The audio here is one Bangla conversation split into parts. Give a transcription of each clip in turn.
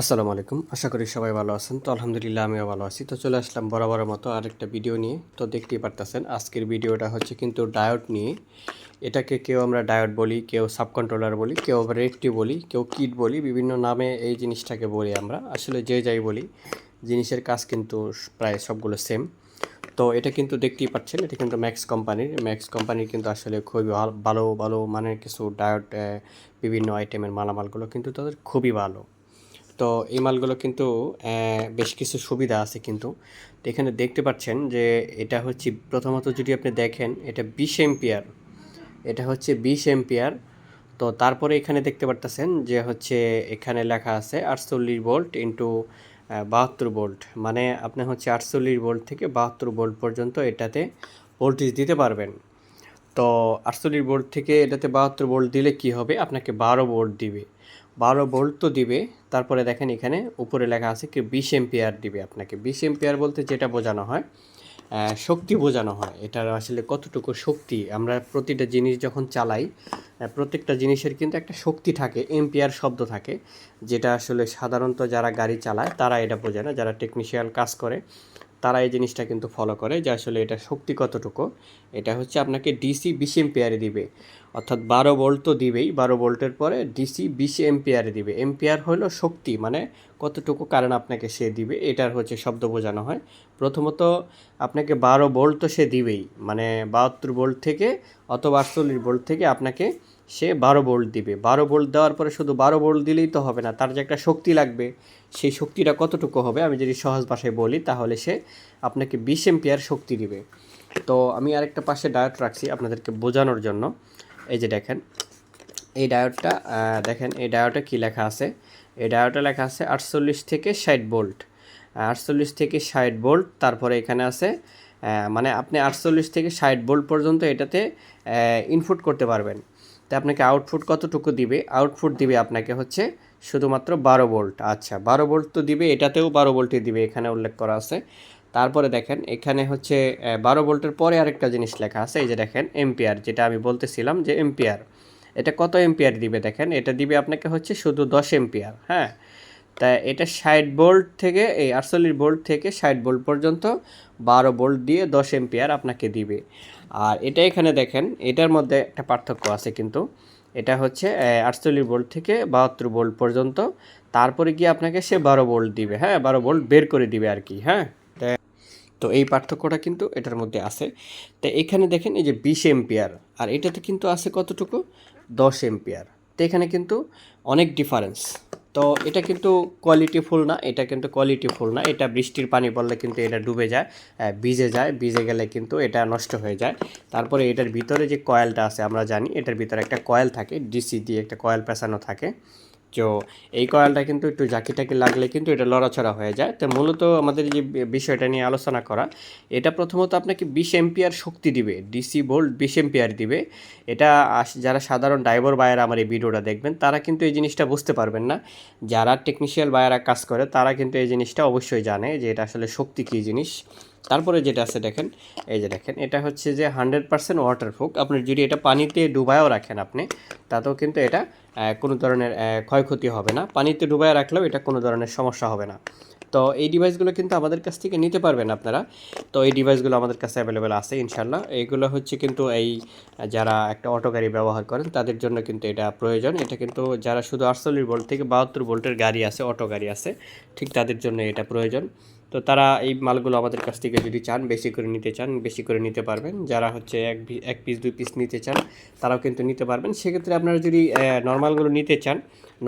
আসসালামু আলাইকুম। আশা করি সবাই ভালো আছেন। তো আলহামদুলিল্লাহ আমিও ভালো আছি। তো চলে আসলাম বরাবরের মতো আরেকটা ভিডিও নিয়ে। তো দেখতেই পারতেছেন, আজকের ভিডিওটা হচ্ছে কিন্তু ডায়োড নিয়ে। এটাকে কেউ আমরা ডায়োড বলি, কেউ সাব কন্ট্রোলার বলি, কেউ রেডটি বলি, কেউ কিট বলি, বিভিন্ন নামে এই জিনিসটাকে বলি আমরা। আসলে যে যাই বলি, জিনিসের কাজ কিন্তু প্রায় সবগুলো সেম তো এটা কিন্তু দেখতেই পাচ্ছেন, এটা কিন্তু ম্যাক্স কোম্পানির। ম্যাক্স কোম্পানির কিন্তু আসলে খুবই ভালো ভালো ভালো মানের কিছু ডায়োড বিভিন্ন আইটেমের মালামালগুলো কিন্তু তাদের খুবই ভালো। তো এই মালগুলো কিন্তু বেশ কিছু সুবিধা আছে কিন্তু। তো এখানে দেখতে পাচ্ছেন যে এটা হচ্ছে, প্রথমত যদি আপনি দেখেন, এটা বিশ এম্পিয়ার এটা হচ্ছে বিশ এম্পিয়ার তো তারপরে এখানে দেখতে পারতেছেন যে হচ্ছে, এখানে লেখা আছে আটচল্লিশ ভোল্ট ইন্টু বাহাত্তর ভোল্ট। মানে আপনি হচ্ছে আটচল্লিশ ভোল্ট থেকে বাহাত্তর ভোল্ট পর্যন্ত এটাতে ভোল্টেজ দিতে পারবেন। তো আটচল্লিশ ভোল্ট থেকে এটাতে বাহাত্তর ভোল্ট দিলে কি হবে? আপনাকে বারো ভোল্ট দিবে। বারো ভোল্ট তো দিবে, তারপরে দেখেন এখানে উপরে লেখা আছে কি বিশ এম্পিয়ার দিবে আপনাকে। বিশ এম্পিয়ার বলতে যেটা বোঝানো হয় শক্তি বোঝানো হয়। এটার আসলে কতটুকু শক্তি? আমরা প্রতিটা জিনিস যখন চালাই প্রত্যেকটা জিনিসের কিন্তু একটা শক্তি থাকে এম্পিয়ার শব্দ থাকে, যেটা আসলে সাধারণত যারা গাড়ি চালায় তারা এটা বোঝে না। যারা টেকনিশিয়াল কাজ করে তারা এই জিনিসটা কিন্তু ফলো করে যে আসলে এটা শক্তি কতটুকু। এটা হচ্ছে আপনাকে ডিসি বিশ এম্পিয়ারে দিবে। অর্থাৎ বারো ভোল্ট তো দিবেই, বারো ভোল্টের পরে ডিসি বিশ এম্পিয়ারে দিবে। এম্পিয়ার হলো শক্তি মানে কতটুকু কারেন্ট আপনাকে সে দিবে, এটার হচ্ছে শব্দ বোঝানো হয়। প্রথমত আপনাকে বারো ভোল্ট তো সে দিবেই মানে বাহাত্তর ভোল্ট থেকে অথবা আটচল্লিশ ভোল্ট থেকে আপনাকে সে বারো ভোল্ট দিবে। বারো ভোল্ট দেওয়ার পরে শুধু বারো ভোল্ট দিলেই তো হবে না, তার যে একটা শক্তি লাগবে, সেই শক্তিটা কতটুকু হবে আমি যদি সহজ ভাষায় বলি, তাহলে সে আপনাকে বিশ এম্পিয়ার শক্তি দিবে। তো আমি আরেকটা পাশে ডায়োড রাখছি আপনাদেরকে বোঝানোর জন্য। এই যে দেখেন, এই ডায়োডটা দেখেন, এই ডায়োডে কী লেখা আছে? এই ডায়োডে লেখা আছে আটচল্লিশ থেকে ষাট ভোল্ট আটচল্লিশ থেকে ষাট ভোল্ট তারপরে এখানে আছে মানে আপনি আটচল্লিশ থেকে ষাট ভোল্ট পর্যন্ত এটাতে ইনপুট করতে পারবেন। তো আপনাকে আউটপুট কতটুকু দিবে? আউটপুট দিবে আপনাকে হচ্ছে শুধুমাত্র বারো ভোল্ট আচ্ছা বারো ভোল্ট তো দিবে, এটাতেও বারো ভোল্টই দিবে, এখানে উল্লেখ করা আছে। তারপরে দেখেন, এখানে হচ্ছে বারো ভোল্টের পরে আরেকটা জিনিস লেখা আছে, এই যে দেখেন এম্পিয়ার যেটা আমি বলতেছিলাম যে এম্পিয়ার এটা কত এম্পিয়ার দিবে দেখেন? এটা দিবে আপনাকে হচ্ছে শুধু দশ এম্পিয়ার হ্যাঁ? তা এটা ষাট ভোল্ট থেকে, এই আটচল্লিশ ভোল্ট থেকে ষাট ভোল্ট পর্যন্ত বারো ভোল্ট দিয়ে দশ এম্পিয়ার আপনাকে দিবে। আর এটা এখানে দেখেন, এটার মধ্যে একটা পার্থক্য আছে কিন্তু। এটা হচ্ছে আটচল্লিশ ভোল্ট থেকে বাহাত্তর ভোল্ট পর্যন্ত। তারপরে গিয়ে আপনাকে সে বারো ভোল্ট দিবে হ্যাঁ? বারো ভোল্ট বের করে দিবে আর কি হ্যাঁ? তো এই পার্থক্যটা কিন্তু এটার মধ্যে আছে। তো, এখানে দেখেন এই যে বিশ এম্পিয়ার আর এটাতে কিন্তু আছে কতটুকু? দশ এম্পিয়ার তো, এখানে কিন্তু অনেক ডিফারেন্স তো এটা কিন্তু কোয়ালিটি ফুল না, এটা কিন্তু কোয়ালিটি ফুল না। এটা বৃষ্টির পানি পড়লে কিন্তু এটা ডুবে যায় ভিজে যায়, ভিজে গেলে কিন্তু এটা নষ্ট হয়ে যায়। তারপরে এটার ভিতরে যে কয়েলটা আছে, আমরা জানি, এটার ভিতরে একটা কয়েল থাকে ডিসি দিয়ে একটা কয়েল পেঁচানো থাকে। তো এই কয়েলটা কিন্তু একটু জাকিটাকি লাগলে কিন্তু এটা লড়াছড়া হয়ে যায়। তো মূলত আমাদের যে বিষয়টা নিয়ে আলোচনা করা, এটা প্রথমত আপনাকে বিশ এম্পিয়ার শক্তি দিবে, ডিসি ভোল্ট বিশ এম্পিয়ার দিবে। এটা যারা সাধারণ ড্রাইভার বায়ারা আমার এই ভিডিওটা দেখবেন, তারা কিন্তু এই জিনিসটা বুঝতে পারবেন না। যারা টেকনিশিয়াল বায়ারা কাজ করে, তারা কিন্তু এই জিনিসটা অবশ্যই জানে যে এটা আসলে শক্তি কী জিনিস। তারপরে যেটা আছে দেখেন, এই যে দেখেন, এটা হচ্ছে যে হান্ড্রেড পার্সেন্ট ওয়াটারপ্রুফ আপনি যদি এটা পানিতে ডুবায়ও রাখেন আপনি, তাতেও কিন্তু এটা কোনো ধরনের ক্ষয়ক্ষতি হবে না। পানিতে ডুবায় রাখলেও এটা কোনো ধরনের সমস্যা হবে না। তো এই ডিভাইসগুলো কিন্তু আমাদের কাছ থেকে নিতে পারবেন আপনারা। তো এই ডিভাইসগুলো আমাদের কাছে অ্যাভেলেবেল আছে ইনশাল্লাহ এইগুলো হচ্ছে কিন্তু এই, যারা একটা অটো গাড়ি ব্যবহার করেন, তাদের জন্য কিন্তু এটা প্রয়োজন। এটা কিন্তু যারা শুধু আটচল্লিশ ভোল্ট থেকে বাহাত্তর ভোল্টের গাড়ি আছে অটো গাড়ি আছে, ঠিক তাদের জন্য এটা প্রয়োজন। তো তারা এই মালগুলো আমাদের কাছ থেকে যদি চান, বেশি করে নিতে চান, বেশি করে নিতে পারবেন। যারা হচ্ছে এক এক পিস দুই পিস নিতে চান, তারাও কিন্তু নিতে পারবেন। সেক্ষেত্রে আপনারা যদি নর্মালগুলো নিতে চান,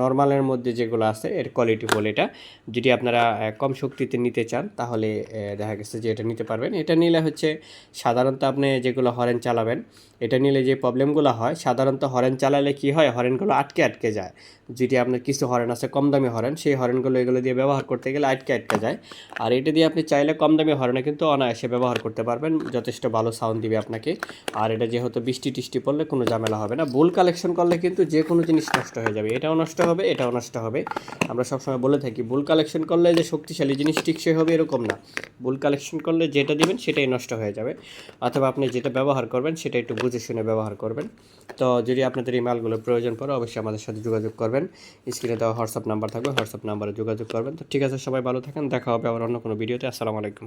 নর্মালের মধ্যে যেগুলো আছে, এর কোয়ালিটি বলে এটা। যদি আপনারা কম শক্তিতে নিতে চান, তাহলে দেখা গেছে যে এটা নিতে পারবেন। এটা নিলে হচ্ছে সাধারণত আপনি যেগুলো হরেন চালাবেন, এটা নিলে যে প্রবলেমগুলো হয়, সাধারণত হরেন চালালে কি হয়, হরেনগুলো আটকে আটকে যায়। যেটি আপনার কিছু হরেন আছে, কম দামি হরেন, সেই হরেনগুলো এগুলো দিয়ে ব্যবহার করতে গেলে আটকে আটকে যায়। আর এটা দিয়ে আপনি চাইলে কম দামি হরেনে কিন্তু অনায়াসে ব্যবহার করতে পারবেন। যথেষ্ট ভালো সাউন্ড দিবে আপনাকে। আর এটা যেহেতু বৃষ্টি টিষ্টি পড়লে কোনো ঝামেলা হবে না। বুল কালেকশন করলে কিন্তু যে কোনো জিনিস নষ্ট হয়ে যাবে। এটাও নষ্ট হবে, এটাও নষ্ট হবে। আমরা সবসময় বলে থাকি বুল কালেকশন করলে যে শক্তিশালী জিনিস টিকসই হবে এরকম না। বুল কালেকশন করলে যেটা দিবেন সেটাই নষ্ট হয়ে যাবে। অথবা আপনি যেটা ব্যবহার করবেন সেটা একটু বুঝে শুনে ব্যবহার করবেন। তো যদি আপনাদের এই মালগুলো প্রয়োজন পড়ে, অবশ্যই আমাদের সাথে যোগাযোগ করবেন। স্ক্রিনে দেওয়া হোয়াটসঅ্যাপ নাম্বার থাকবে, হোয়াটসঅ্যাপ নাম্বারে যোগাযোগ করবেন। তো ঠিক আছে, সবাই ভালো থাকেন। দেখা হবে আবার অন্য কোনো ভিডিওতে আসসালামু আলাইকুম।